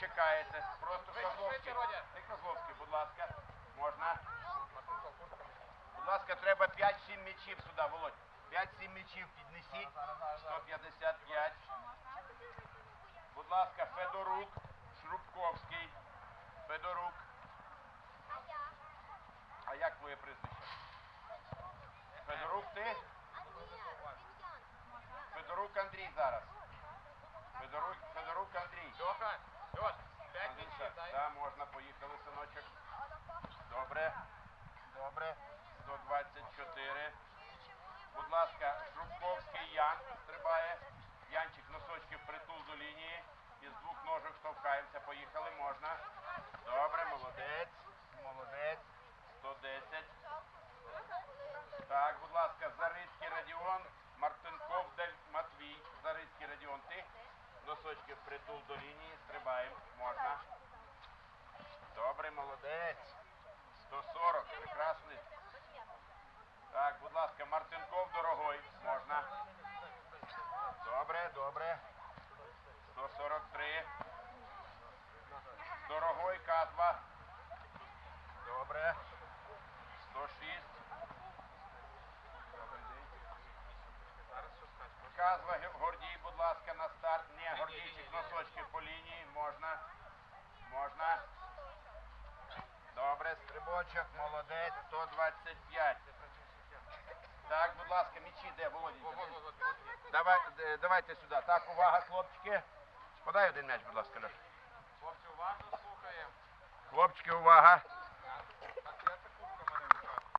чекаєте. Просто Козловський. Козловський, будь ласка. Можна? Будь ласка, треба 5-7 м'ячів сюди, Володь. 5-7 м'ячів піднесіть. 155. Будь ласка, Федорук, Шрубковський. Федорук. А як твоє прізвище? Федорук ти? Федорук Андрій зараз. Федорук, Федорук Андрій. Льоха, Льош, п'ять Андрійка, м'ячів, дай. да, можна, поїхали, синочок. Добре. Добре. 124. Будь ласка, Шрубковський Ян стрибає. Янчик носочки впритул до лінії. Із двох ножок штовхаємося. Поїхали, можна. Добре, молодець. Молодець. 110. Так, будь ласка, Зарицький Радіон, Мартинков Дель Матвій. Зарицький Радіон, ти? Носочки впритул до лінії, стрибаємо. Можна. Добре, молодець. 140, прекрасний. Так, будь ласка, Мартинков дорогой. Можна. Добре, добре. 143. Дорогой Казва. Добре. 106. Добрий день. Зараз що скажеш? Казва Гордій, будь ласка, на старт. Ні, Гордійчик, носочки по лінії. Можна. Можна. Добре, стрибочок, молодець, 125. Так, будь ласка, мічі де, Во, Володінька? во, во, во, во. Давай, е, давайте сюди. Так, увага, хлопчики. Подай один м'яч, будь ласка, Леш. Хлопці, уважно слухаємо. Хлопчики, увага.